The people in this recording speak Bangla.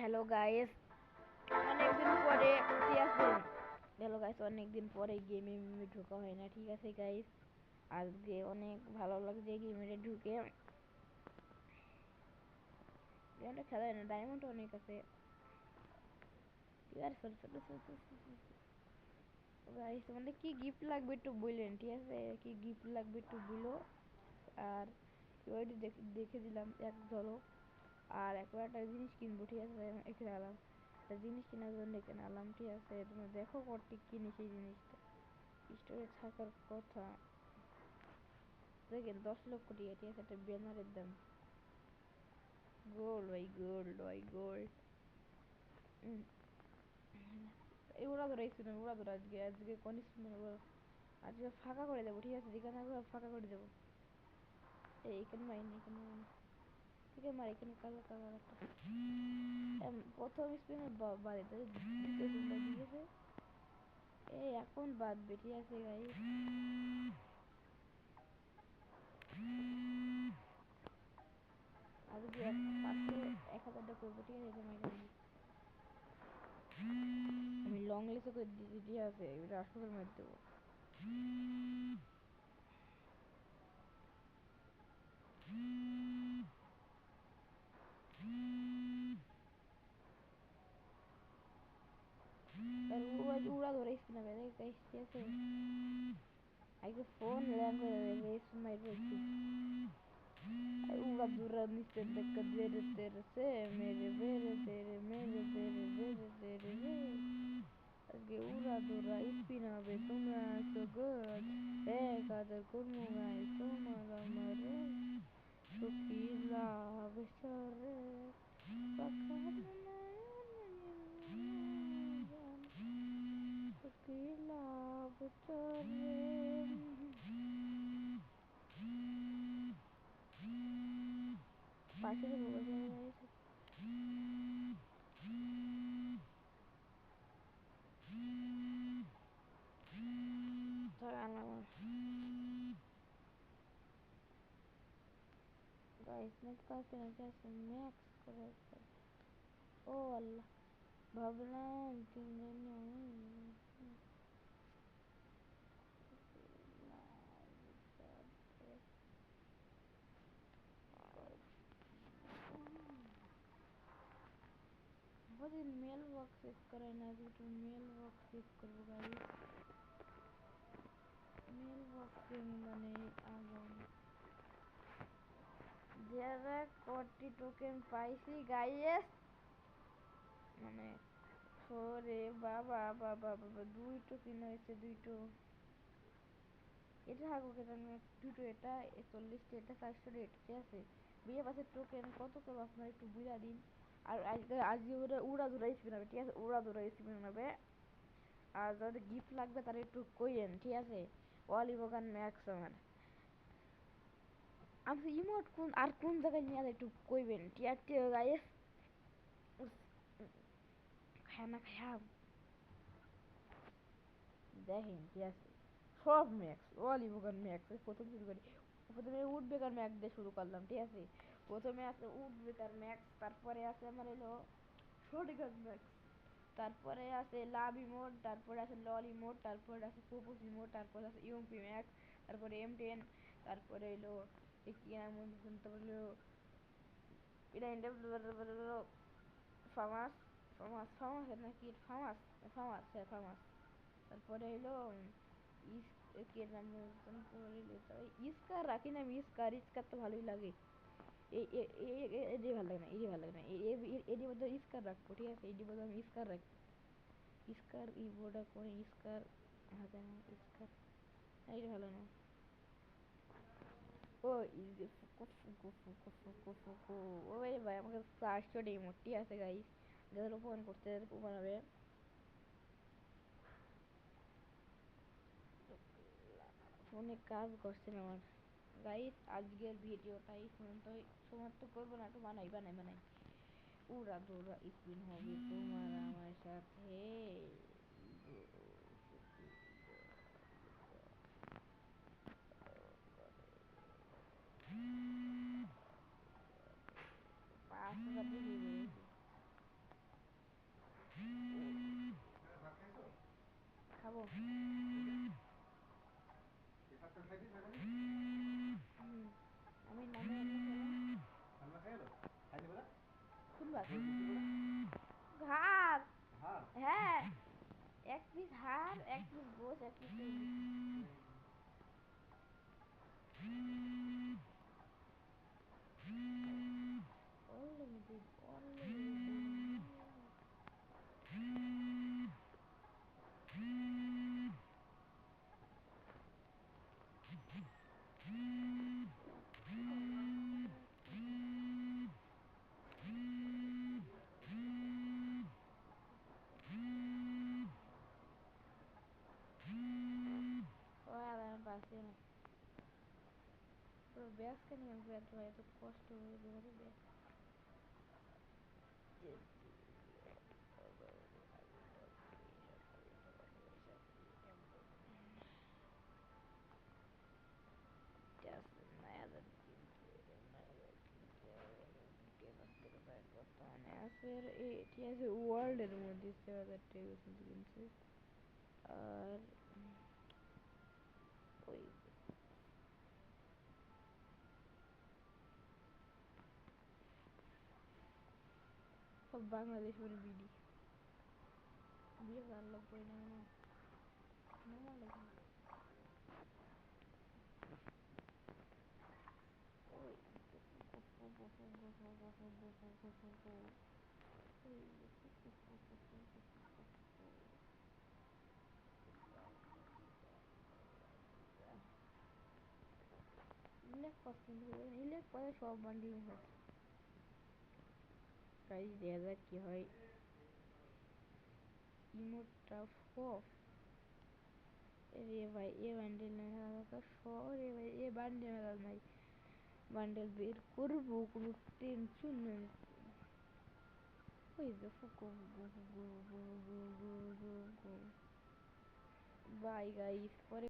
হ্যালো গাইস অনেকদিন পরে ঠিক আছে হ্যালো গাইস অনেকদিন পরে গেমে ঢোকা হয় না, ঠিক আছে গাইস আজকে অনেক ভালো লাগছে গেমে ঢুকে। গেমটা খেলা না ডায়মন্ড অনেক আছে। গাইস তোমাদের কি গিফট লাগবে একটু বললেন, ঠিক আছে? কি গিফট লাগবে একটু বলো। আর দেখে দিলাম, এক ধরো। আর একবার একটা জিনিস কিনবো, ঠিক আছে? এখানে আলাম। একটা জিনিস কেনার জন্য এখানে আলাম, ঠিক আছে? তুমি দেখো কটি কিনি সেই জিনিসটা। স্টোরে থাকার কথা। দেখেন, দশ লক্ষ টাকা, ঠিক আছে? একটা ব্যানারের দাম। গোল্ড, ভাই গোল্ড ভাই, গোল্ড। এই ওরা ধরে না ওরা ধরে আজকে আজকে কনিস আজকে ফাঁকা করে দেবো, ঠিক আছে? যেখানে ফাঁকা করে দেবো। এই, এখানে মাইনি, এখানে আছে মার এখানে কালো কালার একটা। প্রথম স্পিনে বাদে তাহলে দ্বিতীয় স্পিনটা দিয়েছে, এই এখন বাদবে ঠিক আছে গাই। আজকে ফার্স্টে এক হাজারটা করব, ঠিক আছে মাইনে আমি লং লিসে করে দিয়ে আছে এটা আসলে মার দেবো। que esqueceu. Aí o fone leva isso mais aqui. Aí o adorando está da cadeira terra se mere vera tere mere tere vera tere vera. Aske ura dura ispina be tumra so good. E kada kurmuga istumaga mare. Sukila vishare. Bakana. হাজার করব গাই তোমার আমারে সুখী লাভ সরে পাশে Guys, next person I guess max correct. ও আল্লাহ ভাবলাম তিনজন আমাদের মেল বক্স চেক করে না দুটো মেল বক্স চেক করব গাড়ি মেল বক্সে মানে আগুন যারা কটি টোকেন পাইছি গাইয়েস মানে ওরে বাবা বাবা বাবা দুইটো কিনা হয়েছে দুইটো এটা হাগো কেন দুটো এটা চল্লিশটা এটা চারশো রেট ঠিক আছে? বিয়ে পাশে টোকেন কত করব আপনার একটু বুঝা দিন। আজকে স্পিন হবে ঠিক আছে? স্পিন হবে আর যাদের গিফট লাগবে তারা একটু কইয়েন, ঠিক আছে? ম্যাক্স আমার। আমি ইমোট কোন আর কোন জায়গায় নিয়ে একটু কইবেন খানা খাম দেখেন, ঠিক আছে? সব ম্যাক্স অলি ম্যাক্স। প্রথম শুরু করি। প্রথমে উড বেকার ম্যাক্স দিয়ে শুরু করলাম, ঠিক আছে? প্রথমে আছে বেকার ম্যাক্স তারপরে আছে আমার এলো শর্টগান ম্যাক্স তারপরে আছে লাভ ইমোট তারপরে আছে লল ইমোট তারপরে আছে পোপোস ইমোট তারপরে আছে ইউএমপি ম্যাক্স তারপরে এম টেন তারপরে এলো কি এমন তারপরে এটা ইন্টারভিউ ফামাস ফামাস ফামাস নাকি ফামাস ফামাস হ্যাঁ ফামাস তারপরে এলো কে নাম ইস্কার রাখি না ইস্কার ইস্কার তো ভালোই লাগে এডি ভালো লাগে না এডি ভালো লাগে না ইস্কার রাখব ঠিক আছে মধ্যে আমি রাখব করে ভালো না ও ভাই আমাকে চারশো ডেমোটি আছে গাইস যাদের করতে হবে ফোনে কাজ করছে আমার গাইস আজকের ভিডিওটা এই পর্যন্তই সমাপ্ত করব না তো বানাই বানাই বানাই। উড়া দৌড়া স্পিন হবে তোমার আমার সাথে। খাব? এক একটি বোঝা এক gwiazdkę, nie wiem, gwiazda ja to kosztu nie lubię. Just another where it has a world and what is the Bangladesh মানে বিডি ওই ইলেক পছন্দ পরে সব বান্ডিল হচ্ছে প্রাইস দেখা যাক কি রে ভাই, এ বান্ডেল রে ভাই, এ বান্ডেল নাই বান্ডেল বের করব, কোনো টেনশন নেই। ওই ফুকো বাই গাইস পরে